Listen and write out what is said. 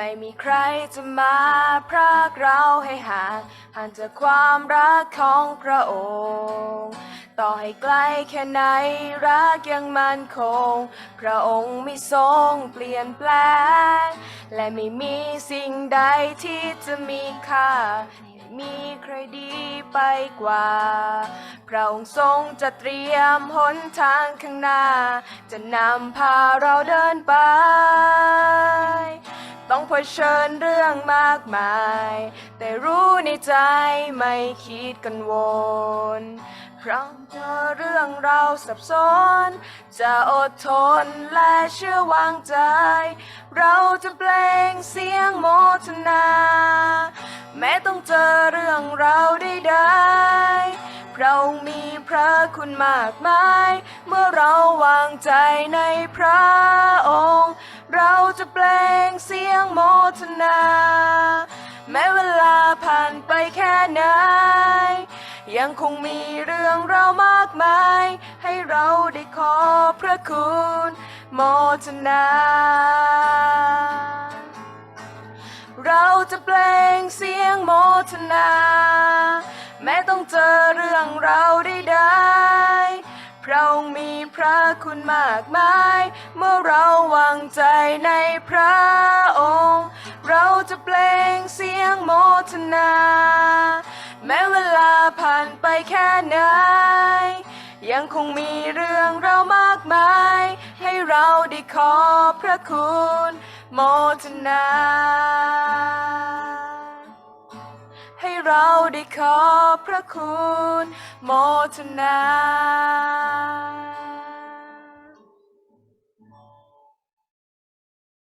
ไม่มีใครจะมาพรากเราให้ห่างห่างจากความรักของพระองค์ ต่อให้ไกลแค่ไหนรักยังมั่นคง พระองค์ไม่ทรงเปลี่ยนแปลง และไม่มีสิ่งใดที่จะมีค่ามีใครดีไปกว่า พระองค์ทรงจะเตรียมหนทางข้างหน้า จะนำพาเราเดินไป ต้องเผชิญเรื่องมากมาย แต่รู้ในใจไม่คิดกันวนเพราะเจอเรื่องเราวสับสน จะอดทนและเชื่อวางใจ เราจะเปล่งเสียงโมทนา แม้ต้องเจอเรื่องเราวใดๆพระองค์มีพระคุณมากมาย เมื่อเราวางใจในพระองค์เร จะเปล่งเสียงโมทนา แม้เวลาผ่านไปแค่ไหน ยังคงมีเรื่องเราวมากมาย ให้เราได้ขอพระคุณโมทนา เราจะเปล่งเสียงโมทนา แม้ต้องเจอเรื่องเราใด คุณมากมาย เมื่อเราวางใจในพระองค์ เราจะเปล่งเสียงโมทนา แม้เวลาผ่านไปแค่ไหน ยังคงมีเรื่องเรามากมาย ให้เราได้ขอพระคุณโมทนา ให้เราได้ขอพระคุณโมทนา